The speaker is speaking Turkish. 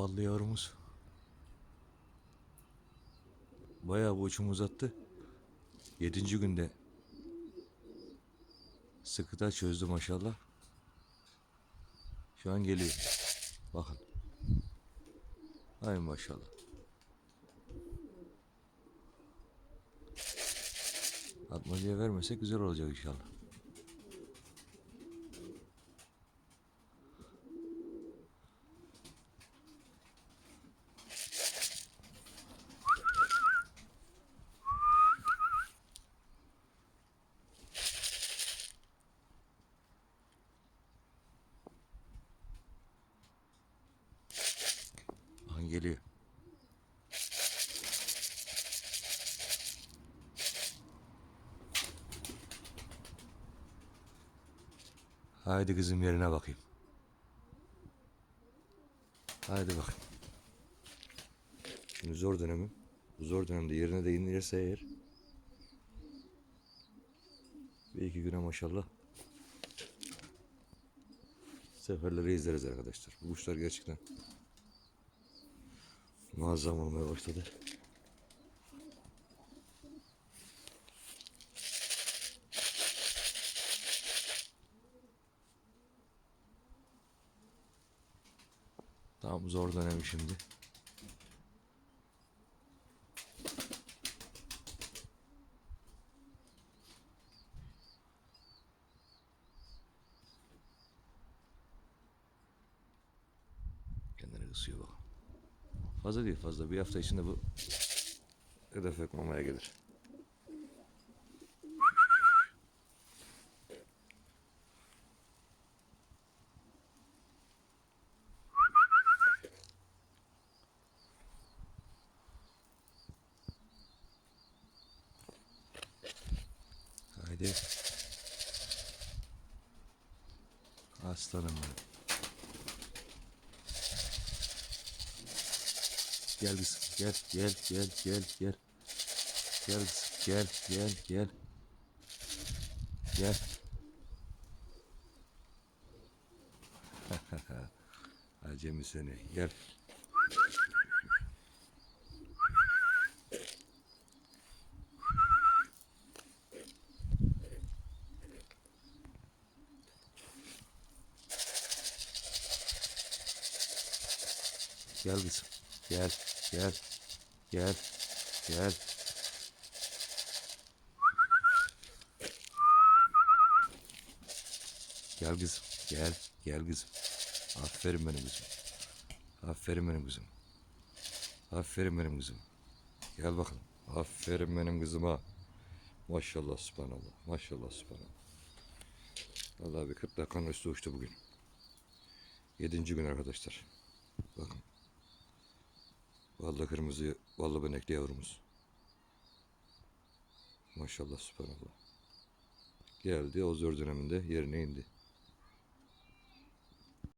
Ballı yavrumuz. Bayağı bu uçumu uzattı. Yedinci günde sıkıda çözdü maşallah. Şu an geliyor. Bakın. Ay maşallah. Atmacaya vermesek güzel olacak inşallah. Bakın geliyor. Haydi kızım yerine bakayım. Haydi bakayım. Şimdi zor dönemim. Bu zor dönemde yerine de inirse eğer bir iki güne maşallah seferleri izleriz arkadaşlar. Bu kuşlar gerçekten muazzam olmaya başladı. Tam zor dönemi şimdi. Kendini kısıyor bak. Fazla değil fazla. Bir hafta içinde bu hedef ekmamaya gelir. Haydi. Aslanım benim. Gel kızım gel gel gel gel gel. Gel kızım gel gel gel. Gel. Acemi seni gel. Gel kızım. Gel, gel, gel, gel. Gel kızım, gel, gel kızım. Aferin benim kızım. Aferin benim kızım. Aferin benim kızım. Gel bakalım. Aferin benim kızıma. Maşallah subhanallah. Maşallah subhanallah. Vallahi bir 40 dakikanın üstü uçtu bugün. Yedinci gün arkadaşlar. Bakın. Vallahi kırmızı, vallahi benekli yavrumuz. Maşallah subhanallah. Geldi o zor döneminde yerine indi.